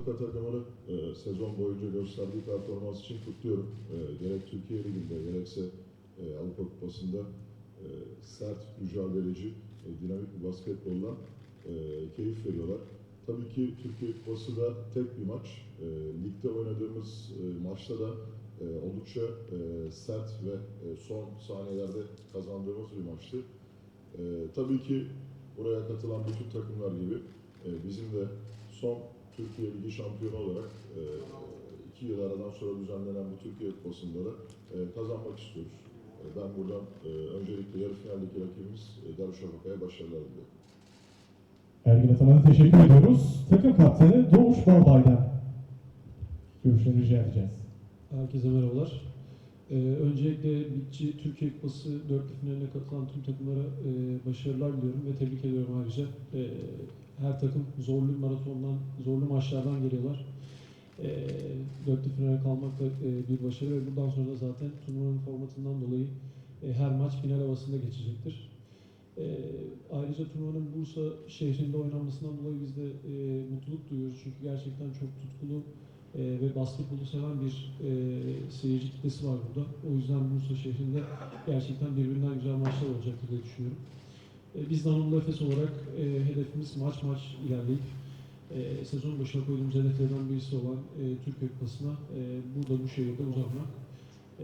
Avrupa takımını e, sezon boyunca gösterdiği performans için kutluyorum. E, gerek Türkiye Ligi'nde gerekse e, Avrupa Kupası'nda e, sert, mücadeleci, e, dinamik bir basketbolla e, keyif veriyorlar. Tabii ki Türkiye Kupası da tek bir maç. E, ligde oynadığımız e, maçta da e, oldukça e, sert ve e, son saniyelerde kazandığımız bir maçtı. E, tabii ki buraya katılan bütün takımlar gibi e, bizim de son Türkiye Ligi şampiyonu olarak e, iki yıl aradan sonra düzenlenen bu Türkiye Kupası'nda da e, kazanmak istiyoruz. E, ben buradan e, öncelikle yarı finaldeki rakibimiz e, Darüşşafaka'ya başarılar diliyorum. Ergin Ataman'a teşekkür ediyoruz. Takım kaptanı Doğuş Balbay'dan görüşlerini rica edeceğiz. Herkese merhabalar. Ee, öncelikle Bitçi Türkiye Kupası dörtlü finaline katılan tüm takımlara e, başarılar diliyorum ve tebrik ediyorum ayrıca. E, her takım zorlu maratondan, zorlu maçlardan geliyorlar. E, dörtlü finale kalmak da e, bir başarı ve bundan sonra da zaten turnuvanın formatından dolayı e, her maç final havasında geçecektir. E, ayrıca turnuvanın Bursa şehrinde oynanmasından dolayı biz de e, mutluluk duyuyoruz çünkü gerçekten çok tutkulu e, ve basketbolu seven bir e, seyirci kitlesi var burada. O yüzden Bursa şehrinde gerçekten birbirinden güzel maçlar olacaktır diye düşünüyorum. E, biz de Anadolu Efes olarak e, hedefimiz maç maç ilerleyip e, sezon başına koyduğumuz hedeflerden birisi olan e, Türkiye Kupası'na e, burada bu şehirde uzanmak.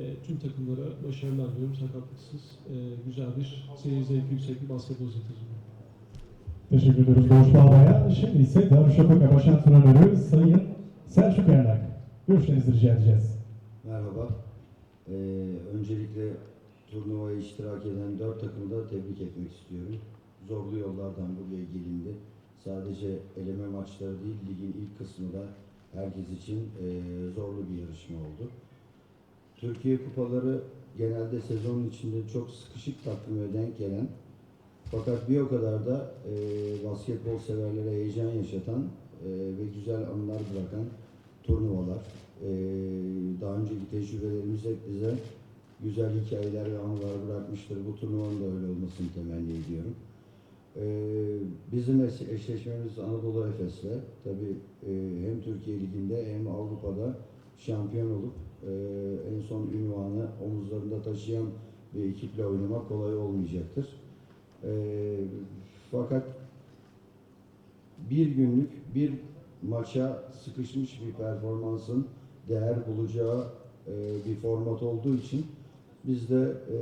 E, tüm takımlara başarılar diliyorum. Sakatlıksız e, güzel bir seyir zevki yüksek bir basketbol izleteceğim. Teşekkür ediyoruz Doğuş Balbay'a. Şimdi ise Darüşşafaka Baş Antrenörü Sayın Selçuk Erlak. Görüşlerinizi rica edeceğiz. Merhaba. Ee, öncelikle turnuvaya iştirak eden dört takımı da tebrik etmek istiyorum. Zorlu yollardan buraya gelindi. Sadece eleme maçları değil, ligin ilk kısmı da herkes için eee, zorlu bir yarışma oldu. Türkiye kupaları genelde sezonun içinde çok sıkışık takvime denk gelen fakat bir o kadar da eee, basketbol severlere heyecan yaşatan eee, ve güzel anılar bırakan turnuvalar. Ee, daha önceki tecrübelerimiz hep bize güzel hikayeler ve anılar bırakmıştır. Bu turnuvanın da öyle olmasını temenni ediyorum. Ee, bizim eş- eşleşmemiz Anadolu Efes'le. Tabii e, hem Türkiye Ligi'nde hem Avrupa'da şampiyon olup e, en son ünvanı omuzlarında taşıyan bir ekiple oynamak kolay olmayacaktır. Fakat bir günlük bir maça sıkışmış bir performansın değer bulacağı e, bir format olduğu için biz de e,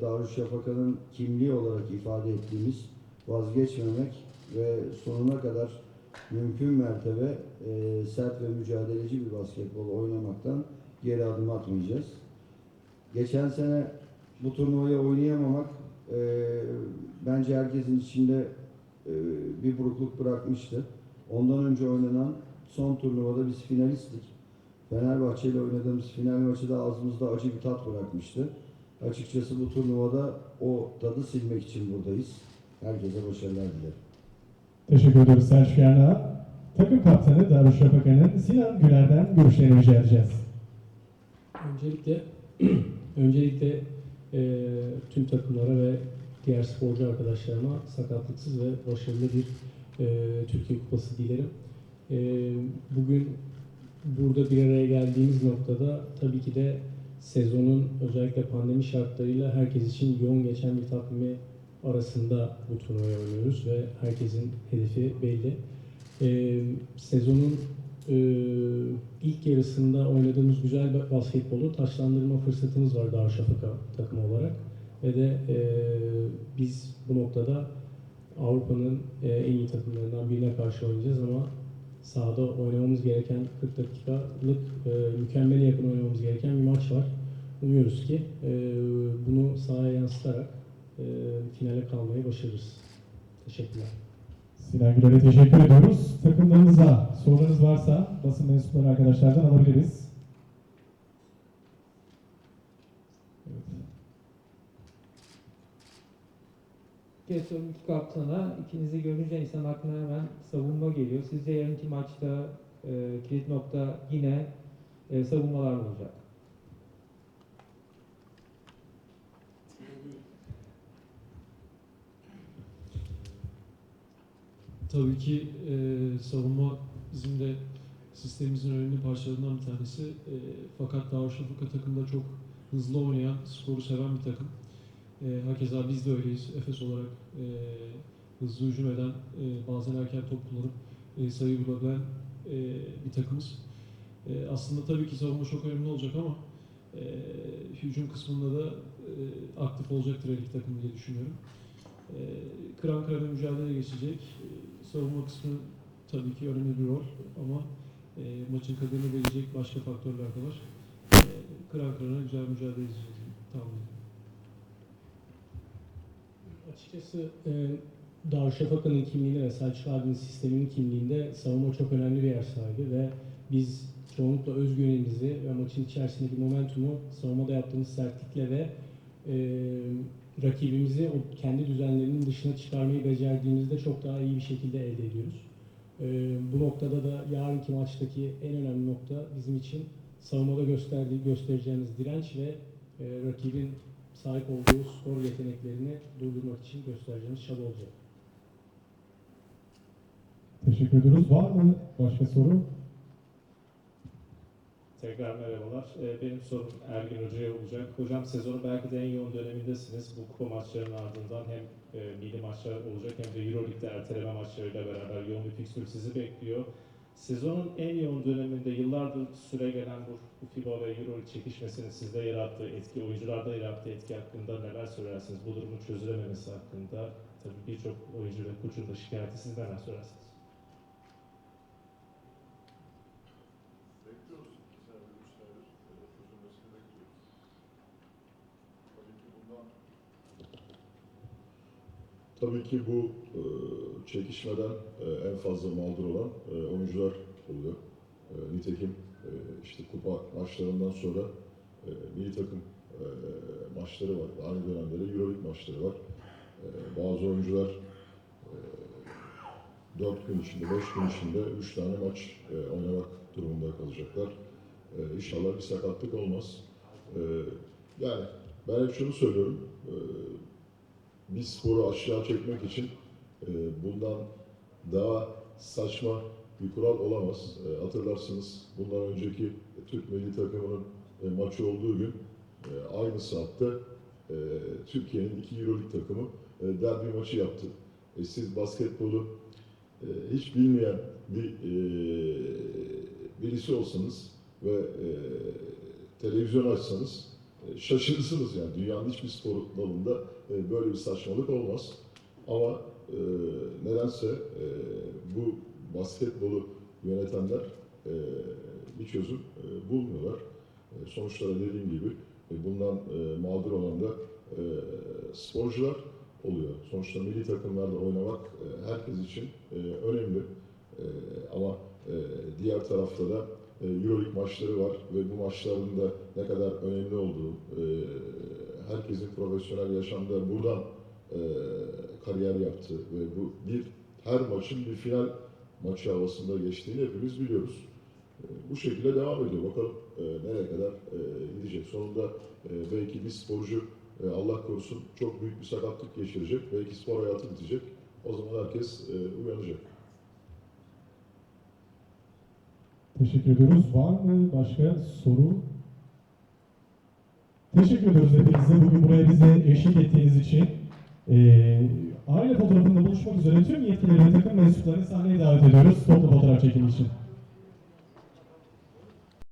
Darüşşafaka'nın kimliği olarak ifade ettiğimiz vazgeçmemek ve sonuna kadar mümkün mertebe e, sert ve mücadeleci bir basketbol oynamaktan geri adım atmayacağız. Geçen sene bu turnuvayı oynayamamak e, bence herkesin içinde bir burukluk bırakmıştı. Ondan önce oynanan son turnuvada biz finalisttik. Fenerbahçe ile oynadığımız final maçı da ağzımızda acı bir tat bırakmıştı. Açıkçası bu turnuvada o tadı silmek için buradayız. Herkese başarılar dilerim. Teşekkür ediyoruz Selçuk Erlak'a. Takım kaptanı Darüşşafaka'nın Sinan Güler'den görüşlerini rica edeceğiz. Öncelikle öncelikle e, tüm takımlara ve diğer sporcu arkadaşlarıma sakatlıksız ve başarılı bir e, Türkiye Kupası dilerim. E, bugün burada bir araya geldiğimiz noktada tabii ki de sezonun özellikle pandemi şartlarıyla herkes için yoğun geçen bir takvimi arasında bu turnuvayı oynuyoruz ve herkesin hedefi belli. E, sezonun e, ilk yarısında oynadığımız güzel basketbolu taşlandırma fırsatımız var Darüşşafaka takımı olarak. Ve de e, biz bu noktada Avrupa'nın e, en iyi takımlarından birine karşı oynayacağız ama sahada oynamamız gereken 40 dakikalık e, mükemmele yakın oynamamız gereken bir maç var. Umuyoruz ki e, bunu sahaya yansıtarak e, finale kalmayı başarırız. Teşekkürler. Sinan Güler'e teşekkür ediyoruz. Takımlarınıza sorularınız varsa basın mensupları arkadaşlardan alabiliriz. Cesur'un iki kaptana ikinizi görünce insan aklına hemen savunma geliyor. Sizce yarınki maçta e, kilit nokta yine e, savunmalar olacak? Tabii ki e, savunma bizim de sistemimizin önemli parçalarından bir tanesi. E, fakat Darüşşafaka takımda çok hızlı oynayan, sporu seven bir takım. E, hakeza biz de öyleyiz. Efes olarak e, hızlı hücum eden, e, bazen erken top kullanıp e, sayı bulabilen e, bir takımız. E, aslında tabii ki savunma çok önemli olacak ama e, hücum kısmında da e, aktif olacaktır her takım diye düşünüyorum. E, kıran kırana mücadele geçecek. E, savunma kısmı tabii ki önemli bir rol ama e, maçın kaderini verecek başka faktörler de var. E, kıran kırana güzel mücadele edeceğiz tahmin. Açıkçası e, Darüşşafaka'nın kimliğinde ve Selçuk abinin sisteminin kimliğinde savunma çok önemli bir yer sahibi ve biz çoğunlukla özgüvenimizi ve maçın içerisindeki momentumu savunmada yaptığımız sertlikle ve e, rakibimizi o kendi düzenlerinin dışına çıkarmayı becerdiğimizde çok daha iyi bir şekilde elde ediyoruz. E, bu noktada da yarınki maçtaki en önemli nokta bizim için savunmada gösterdiği göstereceğimiz direnç ve e, rakibin sahip olduğu skor yeteneklerini durdurmak için göstereceğimiz çaba olacak. Teşekkür ediyoruz. Var mı başka soru? Tekrar merhabalar. Ee, Benim sorum Ergin Hoca'ya olacak. Hocam sezonun belki de en yoğun dönemindesiniz. Bu kupa maçlarının ardından hem e, milli maçlar olacak hem de Euroleague'de erteleme maçlarıyla beraber yoğun bir fikstür sizi bekliyor. Sezonun en yoğun döneminde yıllardır süre gelen bu, FIBA ve Euroleague çekişmesinin sizde yarattığı etki, oyuncularda yarattığı etki hakkında neler söylersiniz? Bu durumun çözülememesi hakkında tabii birçok oyuncu ve koçun da şikayeti siz neler söylersiniz? Bekliyoruz. İki senedir, üç senedir e, çözülmesini bekliyoruz. Tabii ki bundan Tabii ki bu e, çekişmeden e, en fazla mağdur olan e, oyuncular oluyor. E, nitekim e, işte kupa maçlarından sonra e, milli takım e, maçları var. Aynı dönemde de Euroleague maçları var. E, bazı oyuncular e, 4 gün içinde, 5 gün içinde 3 tane maç e, oynamak durumunda kalacaklar. E, inşallah bir sakatlık olmaz. E, yani ben hep şunu söylüyorum. E, bir sporu aşağı çekmek için e, bundan daha saçma bir kural olamaz. E, hatırlarsınız bundan önceki Türk milli takımının e, maçı olduğu gün e, aynı saatte e, Türkiye'nin iki Euroleague takımı e, derbi maçı yaptı. E, siz basketbolu e, hiç bilmeyen bir e, birisi olsanız ve e, televizyon açsanız e, şaşırırsınız yani dünyanın hiçbir spor dalında e, böyle bir saçmalık olmaz. Ama e, nedense e, bu basketbolu yönetenler e, bir çözüm e, bulmuyorlar. E, sonuçta dediğim gibi e, bundan e, mağdur olan da e, sporcular oluyor. Sonuçta milli takımlarda oynamak e, herkes için e, önemli. E, ama e, diğer tarafta da e, Euroleague maçları var ve bu maçların da ne kadar önemli olduğu, e, herkesin profesyonel yaşamda buradan e, kariyer yaptığı ve bu bir her maçın bir final maçı havasında geçtiğini hepimiz biliyoruz. E, bu şekilde devam ediyor. Bakalım e, nereye kadar e, gidecek. Sonunda e, belki bir sporcu e, Allah korusun çok büyük bir sakatlık geçirecek. Belki spor hayatı bitecek. O zaman herkes e, uyanacak. Teşekkür ediyoruz. Var mı başka soru? Teşekkür ediyoruz hepinize bugün buraya bize eşlik ettiğiniz için. Ee, aile fotoğrafında buluşmak üzere tüm yetkilileri takım mensuplarını sahneye davet ediyoruz. Toplu fotoğraf çekimi için.